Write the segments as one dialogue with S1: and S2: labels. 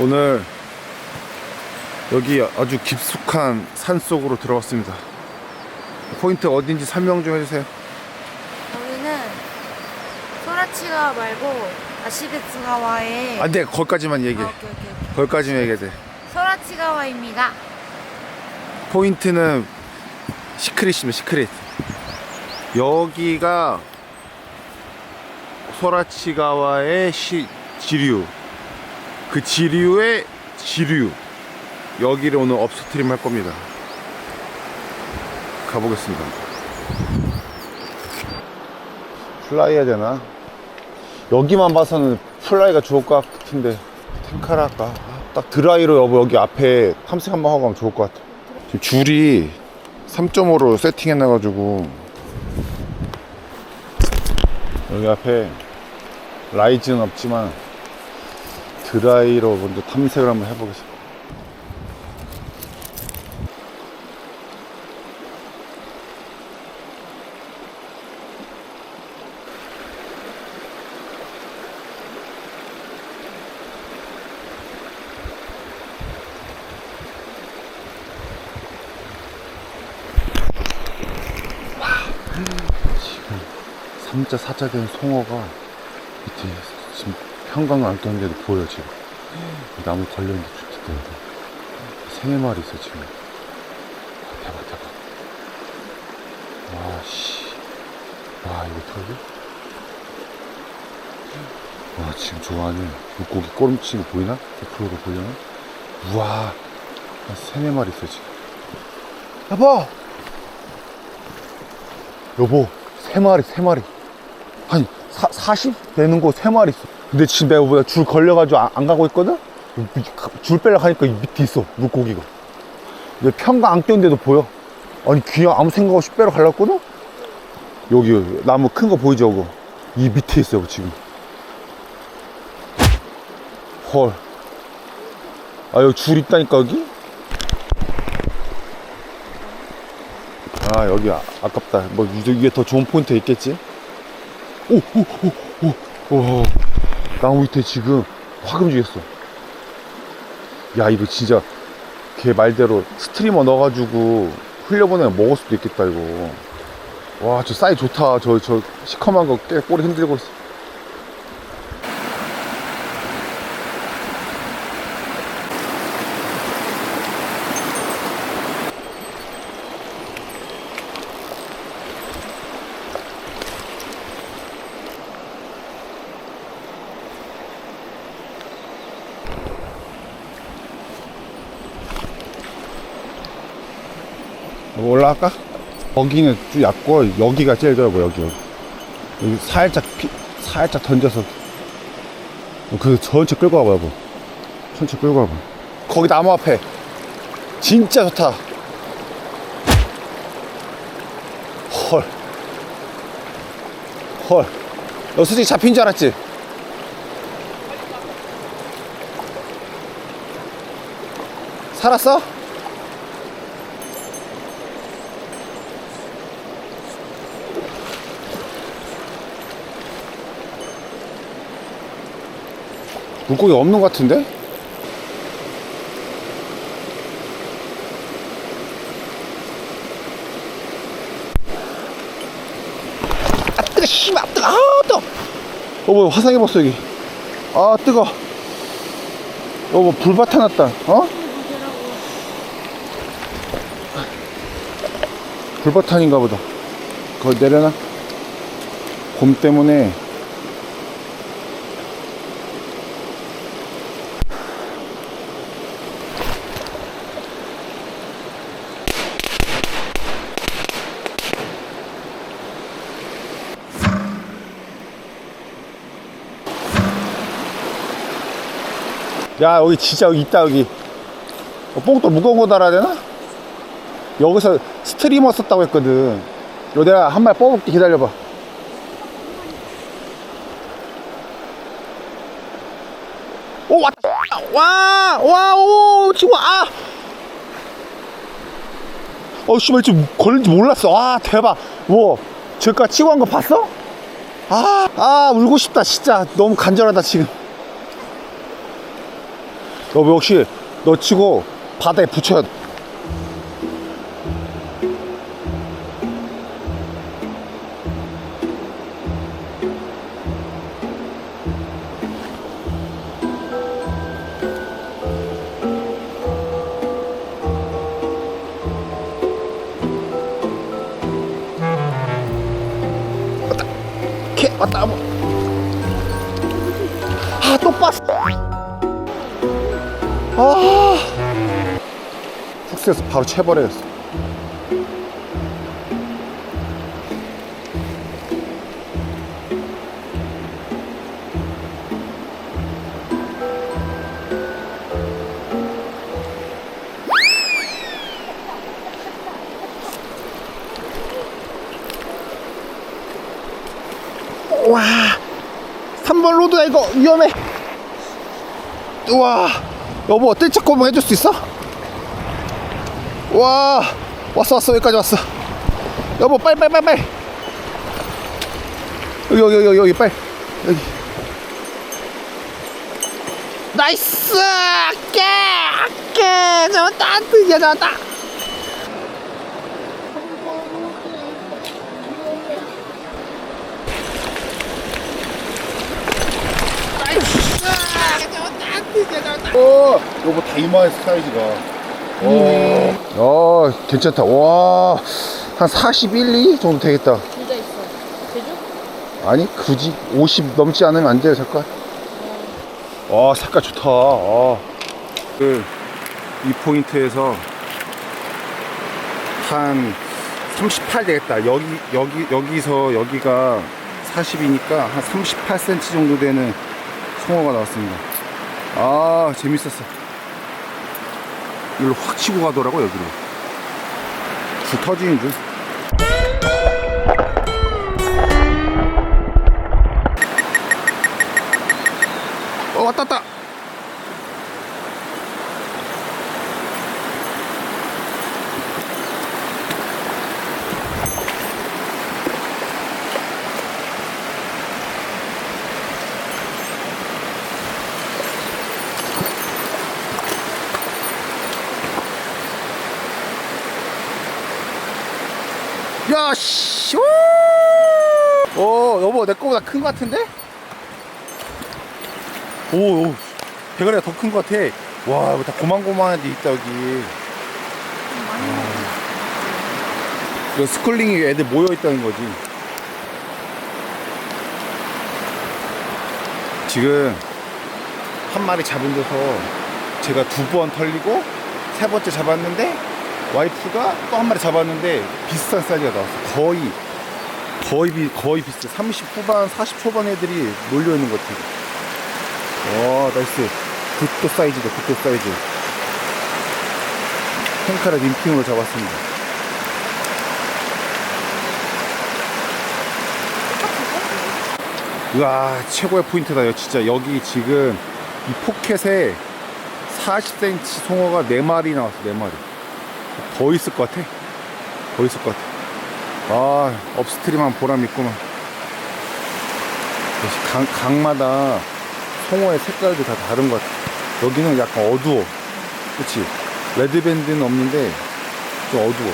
S1: 오늘 여기 아주 깊숙한 산 속으로 들어왔습니다. 포인트 어딘지 설명 좀 해주세요.
S2: 여기는 소라치가 말고 아시베츠가와의
S1: 안 돼, 거기까지만 얘기해.
S2: 아, 오케이, 오케이, 오케이.
S1: 거기까지만 얘기해 돼.
S2: 소라치가와입니다.
S1: 포인트는 시크릿입니다, 시크릿. 여기가 소라치가와의 시, 지류. 그 지류의 지류. 여기를 오늘 업스트림 할 겁니다. 가보겠습니다. 플라이 해야 되나? 여기만 봐서는 플라이가 좋을 것 같은데 탱카를 할까? 아, 딱 드라이로 여보 여기 앞에 탐색 한번 하고 가면 좋을 것 같아. 지금 줄이 3.5로 세팅해놔가지고 여기 앞에 라이즈는 없지만 드라이로 먼저 탐색을 한번 해보겠습니다. 지금 3자 4자 된 송어가 밑에 지금 평강 안경인데도 보여 지금. 나무 걸려있는데 좋겠다 여기 세네 마리 있어 지금. 아, 대박 대박. 와씨. 와 이거 털기 와 지금 저 안에 물고기 꼬름치는 거 보이나? 100%가 보이나? 우와. 한 세네 마리 있어 지금. 여보 여보, 세 마리, 세 마리. 한 사, 40 되는 거 세 마리 있어. 근데 지금 내가 뭐야, 줄 걸려가지고 안, 안 가고 있거든? 미- 줄 빼려고 하니까 이 밑에 있어, 물고기가. 근데 평가 안 꼈는데도 보여. 아니, 그냥 아무 생각 없이 빼러 가려고 했거든? 여기, 나무 큰 거 보이죠, 이거? 이 밑에 있어요, 지금. 헐. 아, 여기 줄 있다니까, 여기? 아 여기 아, 아깝다 뭐 위- 위에 더 좋은 포인트 있겠지 오오오오오 나무 밑에 지금 확 움직였어. 야 이거 진짜 걔 말대로 스트리머 넣어가지고 흘려보내면 먹을 수도 있겠다 이거. 와 저 사이 좋다. 저 저 시커먼 거 깨 꼬리 흔들고 있어 올라갈까? 거기는 좀 얕고 여기가 제일 넓어 여기 여기 살짝 피, 살짝 던져서 그 전체 끌고 와봐 여보 전체 끌고 와봐 거기 나무 앞에 진짜 좋다 헐 헐. 너 솔직히 잡힌 줄 알았지? 살았어? 물고기 없는 것 같은데? 아 뜨거 씨발 뜨거. 아 뜨거. 어 뭐야 화상 입었어 여기. 아 뜨거. 어뭐 불바타 났다. 어? 불바탄인가 보다. 거기 내려놔? 곰 때문에 야 여기 진짜 여기 있다 여기 어, 뽕도 무거운 거 달아야 되나? 여기서 스트리머 썼다고 했거든 요 내가 한 마리 뽑을게 기다려봐 오 왔다 와와오 지금 아 어, 씨발, 좀 걸린지 몰랐어. 아, 대박. 뭐, 저까 치고 한 거 봤어? 아, 아, 울고 싶다. 진짜. 너무 간절하다, 지금. 여보 역시 너 치고 바다에 붙여야 돼. 훅스에서 바로 채버려졌어. 와, 3번 로드야 이거 위험해. 우와, 여보 뜰채 꼬봉 해줄 수 있어? 와, 왔어 왔어 여기까지 왔어. 여보 빨리 빨리 빨리 빨리. 여기 여기 여기 여기 빨리 여기. 나이스! 깨! 깨! 잡았다! 드디어 잡았다! 오, 요거 다 이마의 사이즈가. 오. 어, 괜찮다. 와, 한 41, 2 정도 되겠다.
S2: 진짜 있어. 제주?
S1: 아니, 굳이 50 넘지 않으면 안 돼요, 색깔. 와, 색깔 좋다. 아. 그, 이 포인트에서 한 38 되겠다. 여기, 여기, 여기서 여기가 40이니까 한 38cm 정도 되는 송어가 나왔습니다. 아, 재밌었어. 이걸로 확 치고 가더라고, 여기로. 불 터지는 줄. 어, 왔다, 왔다. 야, 씨. 오! 어, 여보, 내 거보다 큰 거 같은데? 오, 오. 대가리가 더 큰 거 같아. 와, 이거 다 고만고만한 데 있다, 여기. 이거 스쿨링이 애들 모여있다는 거지. 지금 한 마리 잡은 데서 제가 두 번 털리고 세 번째 잡았는데 와이프가 또 한 마리 잡았는데 비슷한 사이즈가 나왔어. 거의 거의 비, 거의 비슷해. 30 후반, 40 초반 애들이 몰려 있는 것 같아. 와, 나이스. 굿도 사이즈다, 굿도 사이즈. 펜카라 림핑으로 잡았습니다. 우와, 최고의 포인트다. 요 진짜 여기 지금 이 포켓에 40cm 송어가 4마리 나왔어, 4마리. 더 있을 것 같아. 더 있을 것 같아. 아, 업스트림한 보람 있구만. 강, 강마다 송어의 색깔도 다 다른 것 같아. 여기는 약간 어두워. 그치? 레드밴드는 없는데 좀 어두워.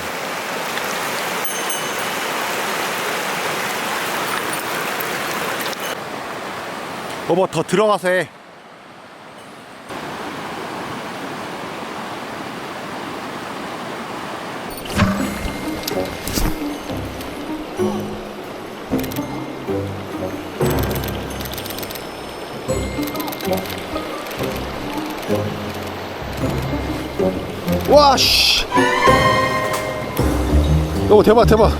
S1: 여보, 더 들어가서 해. 와, 씨. 여보, 대박, 대박.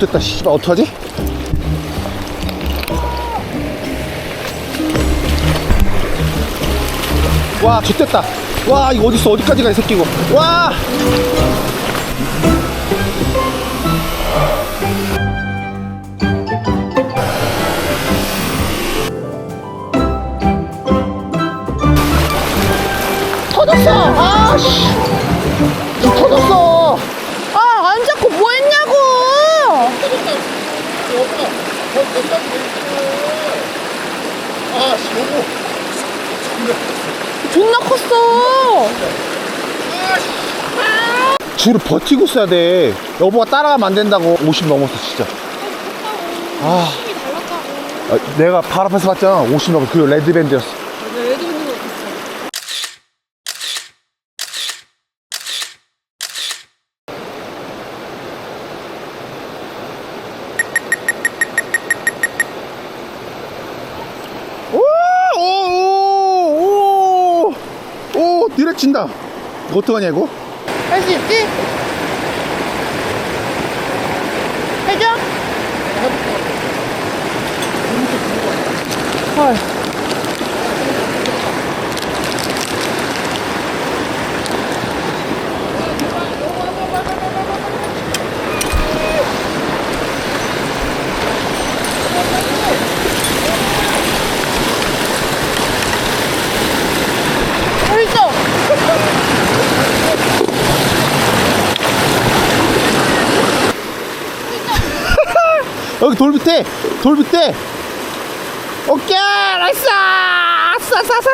S1: 됐다, 씨발, 어떡하지? 와, 좋됐다. 와, 이거 어딨어? 어디까지 가, 이 새끼, 이거. 와! 아, 씨! 좀 터졌어!
S2: 아, 안 잡고 뭐 했냐고!
S1: 아, 씨, 여보.
S2: 존나 컸어.
S1: 줄을 버티고 써야 돼. 여보가 따라가면 안 된다고. 50 넘었어, 진짜. 아. 아, 내가 발 앞에서 봤잖아. 50 넘었어. 그리고 레드밴드였어.
S2: 내가 레드 있는 거 같았어.
S1: 오! 오! 오! 오! 느려친다. 이거 어떡하냐, 이거?
S2: 할수 있지? 해줘? 헐.
S1: 여기 돌 밑에! 돌 밑에! 오케이! 나이스! 아싸! 아싸!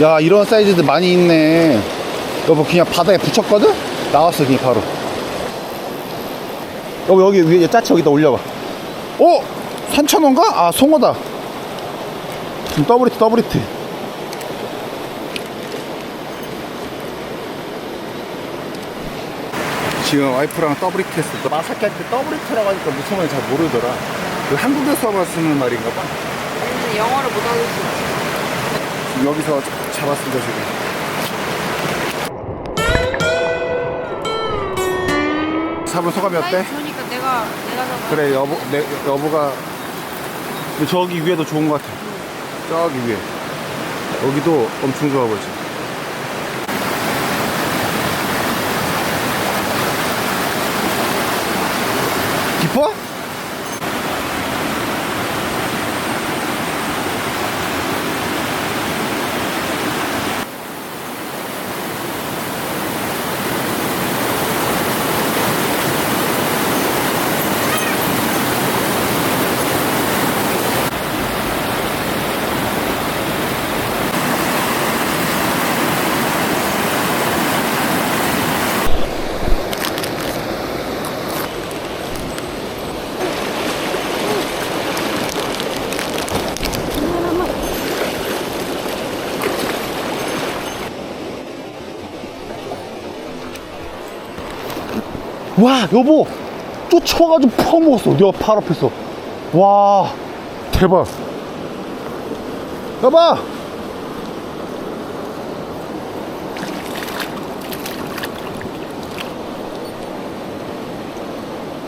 S1: 야, 이런 사이즈들 많이 있네. 여보, 그냥 바닥에 붙였거든? 나왔어, 그냥 바로. 여보, 여기 위에 짜치 여기다 올려봐. 어? 산천어인가? 아, 송어다. 지금 더블 히트, 더블 히트. 지금 와이프랑 더블 히트 했을 때 마사키 할때 더블 히트라고 하니까 무슨 말인지 잘 모르더라. 그 한국에서만 쓰는 말인가 봐.
S2: 아니, 영어를 못 알아듣지.
S1: 여기서 잡았습니다, 지금. 사분 소감이 어때?
S2: 좋으니까 내가, 내가 잡아.
S1: 그래 여보 내 여보가 저기 위에도 좋은 것 같아 저기 위에 여기도 엄청 좋아 보이지 깊어? 와 여보 쫓아와가지고 퍼먹었어. 내가 팔 앞에서. 와 대박. 여봐!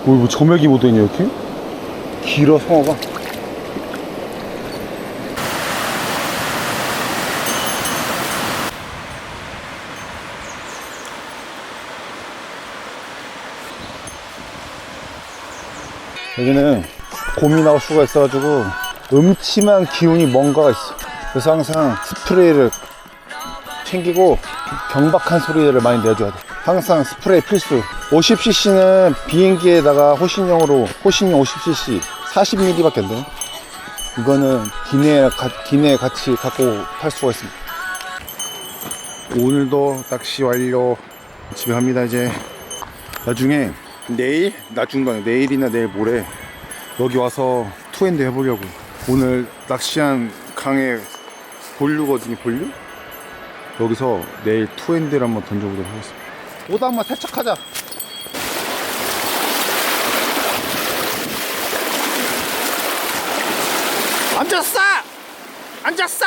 S1: 뭐, 뭐 점액이 묻어있냐 이렇게? 길어 성어가 여기는 고민하고 수가 있어가지고 음침한 기운이 뭔가가 있어. 그래서 항상 스프레이를 챙기고 경박한 소리를 많이 내줘야 돼. 항상 스프레이 필수. 50cc는 비행기에다가 호신용으로 호신용 50cc 40ml밖에 안 돼. 이거는 기내에, 가, 기내에 같이 갖고 탈 수가 있습니다. 오늘도 낚시 완료. 집에 갑니다 이제. 나중에 내일? 아니고 내일이나 내일 모레 여기 와서 투핸드 해보려고. 오늘 낚시한 강의 본류거든요 본류? 여기서 내일 투핸드를 한번 던져보도록 하겠습니다. 오다 한번 세척하자. 앉았어! 앉았어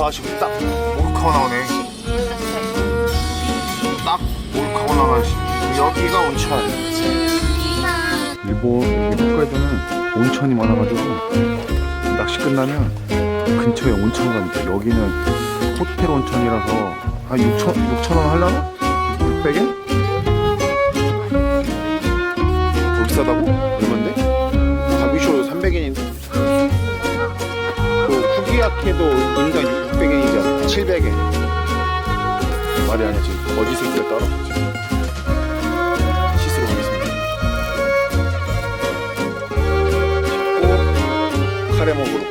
S1: 아저씨 딱 몰카가 나오네 딱 몰카가 나와야지 여기가 온천 일본 홋카이도는 온천이 많아가지고 낚시 끝나면 근처에 온천 가니까 여기는 호텔 온천이라서 한 6천 6천 원 할라나? 600엔? 더 비싸다고? 그 후기야케도 인당 600엔이잖아. 700엔. 말이 안 되지. 거지 새끼가 따라? 씻으러 가겠습니다. 씻고. 카레 먹으러